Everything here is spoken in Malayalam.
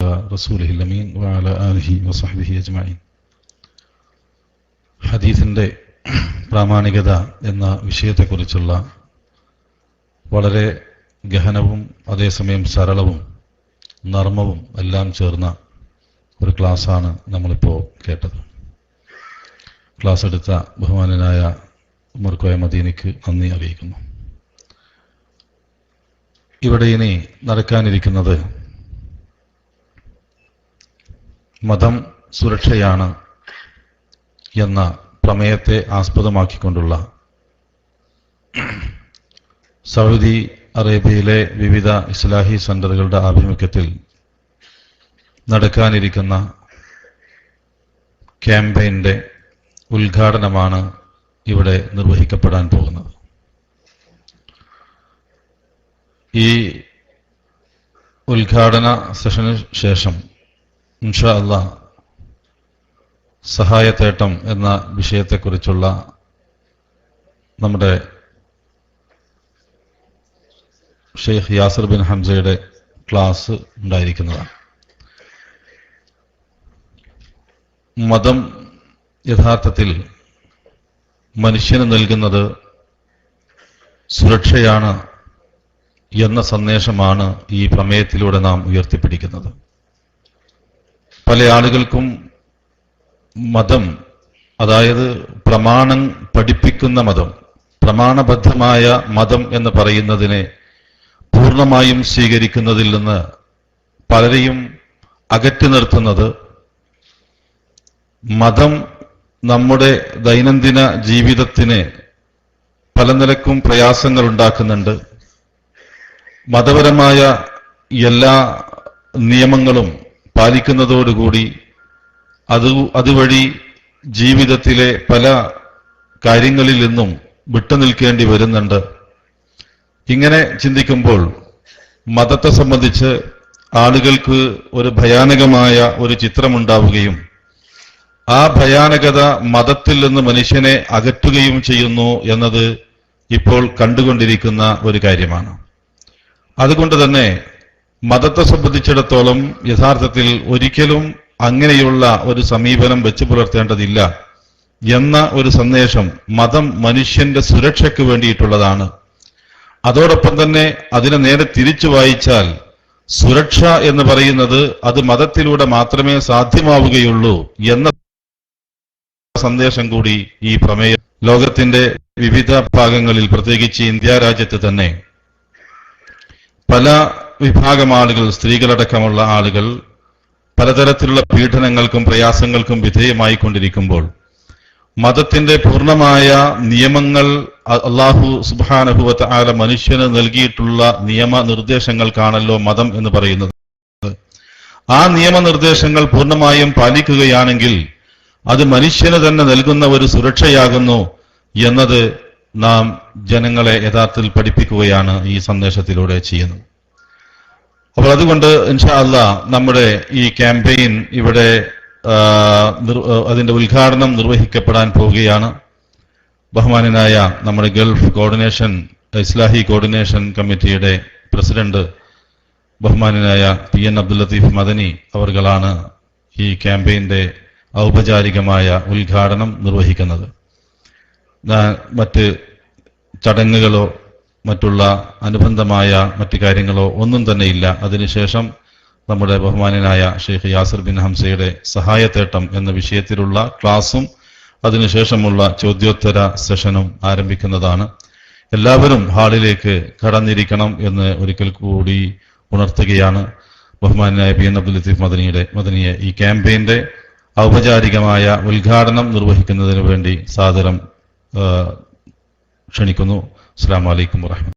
റസൂലഹി അമീൻ വാല ആലിഹി വസഹബിഹി അജ്മീൻ ഹദീസിന്റെ പ്രാമാണികത എന്ന വിഷയത്തെക്കുറിച്ചുള്ള വളരെ ഗഹനവും അതേസമയം സരളവും നർമ്മവും എല്ലാം ചേർന്ന ഒരു ക്ലാസ്സാണ് നമ്മളിപ്പോൾ കേട്ടത്. ക്ലാസ് എടുത്ത ബഹുമാനനായ ഉമർക്കോയ മദീനിക്ക് നന്ദി അറിയിക്കുന്നു. ഇവിടെ ഇനി നടക്കാനിരിക്കുന്നത് മതം സുരക്ഷയാണ് എന്ന പ്രമേയത്തെ ആസ്പദമാക്കിക്കൊണ്ടുള്ള സൗദി അറേബ്യയിലെ വിവിധ ഇസ്ലാഹി സെന്ററുകളുടെ ആഭിമുഖ്യത്തിൽ നടക്കാനിരിക്കുന്ന ക്യാമ്പയിന്റെ ഉദ്ഘാടനമാണ് ഇവിടെ നിർവഹിക്കപ്പെടാൻ പോകുന്നത്. ഈ ഉദ്ഘാടന സെഷന് ശേഷം ഇൻഷാ അല്ലാ സഹായത്തേട്ടം എന്ന വിഷയത്തെക്കുറിച്ചുള്ള നമ്മുടെ ഷെയ്ഖ് യാസർ ബിൻ ഹംസയുടെ ക്ലാസ് ഉണ്ടായിരിക്കുന്നതാണ്. മതം യഥാർത്ഥത്തിൽ മനുഷ്യന് നൽകുന്നത് സുരക്ഷയാണ് എന്ന സന്ദേശമാണ് ഈ പ്രമേയത്തിലൂടെ നാം ഉയർത്തിപ്പിടിക്കുന്നത്. പല ആളുകൾക്കും മതം അതായത് പ്രമാണം പഠിപ്പിക്കുന്ന മതം പ്രമാണബദ്ധമായ മതം എന്ന് പറയുന്നതിനെ പൂർണമായും സ്വീകരിക്കുന്നതിൽ നിന്ന് പലരെയും അകറ്റി നിർത്തുന്നത് മതം നമ്മുടെ ദൈനംദിന ജീവിതത്തിന് പല നിലക്കും പ്രയാസങ്ങൾ ഉണ്ടാക്കുന്നുണ്ട്. മതപരമായ എല്ലാ നിയമങ്ങളും പാലിക്കുന്നതോടുകൂടി അത് അതുവഴി ജീവിതത്തിലെ പല കാര്യങ്ങളിൽ നിന്നും വിട്ടുനിൽക്കേണ്ടി വരുന്നുണ്ട്. ഇങ്ങനെ ചിന്തിക്കുമ്പോൾ മതത്തെ സംബന്ധിച്ച് ആളുകൾക്ക് ഒരു ഭയാനകമായ ഒരു ചിത്രമുണ്ടാവുകയും ആ ഭയാനകത മതത്തിൽ നിന്ന് മനുഷ്യനെ അകറ്റുകയും ചെയ്യുന്നു എന്നത് ഇപ്പോൾ കണ്ടുകൊണ്ടിരിക്കുന്ന ഒരു കാര്യമാണ്. അതുകൊണ്ട് തന്നെ മതത്തെ സംബന്ധിച്ചിടത്തോളം യഥാർത്ഥത്തിൽ ഒരിക്കലും അങ്ങനെയുള്ള ഒരു സമീപനം വെച്ചു പുലർത്തേണ്ടതില്ല എന്ന ഒരു സന്ദേശം മതം മനുഷ്യന്റെ സുരക്ഷയ്ക്ക് വേണ്ടിയിട്ടുള്ളതാണ്. അതോടൊപ്പം തന്നെ അതിനെ നേരെ തിരിച്ചു വായിച്ചാൽ സുരക്ഷ എന്ന് പറയുന്നത് അത് മതത്തിലൂടെ മാത്രമേ സാധ്യമാവുകയുള്ളൂ എന്ന സന്ദേശം കൂടി ഈ പ്രമേയം ലോകത്തിന്റെ വിവിധ ഭാഗങ്ങളിൽ പ്രത്യേകിച്ച് ഇന്ത്യ രാജ്യത്ത് തന്നെ. പല വിഭാഗം ആളുകൾ സ്ത്രീകളടക്കമുള്ള ആളുകൾ പലതരത്തിലുള്ള പീഡനങ്ങൾക്കും പ്രയാസങ്ങൾക്കും വിധേയമായി കൊണ്ടിരിക്കുമ്പോൾ മതത്തിന്റെ പൂർണമായ നിയമങ്ങൾ അള്ളാഹു സുബാനഹുവത്ത് ആല മനുഷ്യന് നൽകിയിട്ടുള്ള നിയമനിർദ്ദേശങ്ങൾക്കാണല്ലോ മതം എന്ന് പറയുന്നത്. ആ നിയമനിർദ്ദേശങ്ങൾ പൂർണമായും പാലിക്കുകയാണെങ്കിൽ അത് മനുഷ്യന് തന്നെ നൽകുന്ന ഒരു സുരക്ഷയാകുന്നു എന്നത് നാം ജനങ്ങളെ യഥാർത്ഥത്തിൽ പഠിപ്പിക്കുകയാണ് ഈ സന്ദേശത്തിലൂടെ ചെയ്യുന്നത്. അപ്പോൾ അതുകൊണ്ട് ഇൻഷാ അല്ല നമ്മുടെ ഈ ക്യാമ്പയിൻ ഇവിടെ അതിന്റെ ഉദ്ഘാടനം നിർവഹിക്കപ്പെടാൻ പോവുകയാണ്. ബഹുമാനനായ നമ്മുടെ ഗൾഫ് കോർഡിനേഷൻ ഇസ്ലാഹി കോർഡിനേഷൻ കമ്മിറ്റിയുടെ പ്രസിഡന്റ് ബഹുമാനനായ പി എൻ അബ്ദുൽ ലത്തീഫ് മദനി അവർകളാണ് ഈ ക്യാമ്പയിന്റെ ഔപചാരികമായ ഉദ്ഘാടനം നിർവഹിക്കുന്നത്. മറ്റ് ചടങ്ങുകളോ മറ്റുള്ള അനുബന്ധമായ മറ്റു കാര്യങ്ങളോ ഒന്നും തന്നെ ഇല്ല അതിനുശേഷം നമ്മുടെ ബഹുമാനനായ ഷെയ്ഖ് യാസിർ ബിൻ ഹംസയുടെ സഹായത്തേട്ടം എന്ന വിഷയത്തിലുള്ള ക്ലാസും അതിനുശേഷമുള്ള ചോദ്യോത്തര സെഷനും ആരംഭിക്കുന്നതാണ്. എല്ലാവരും ഹാളിലേക്ക് കടന്നിരിക്കണം എന്ന് ഒരിക്കൽ കൂടി ഉണർത്തുകയാണ് ബഹുമാനായ പി എൻ അബ്ദുൽ ലത്തീഫ് മദനിയുടെ മദനിയെ ഈ ക്യാമ്പയിന്റെ ഔപചാരികമായ ഉദ്ഘാടനം നിർവഹിക്കുന്നതിന് വേണ്ടി സാദരം ക്ഷണിക്കുന്നു. അസ്സാം വലൈക്കും വാഹമത്ത്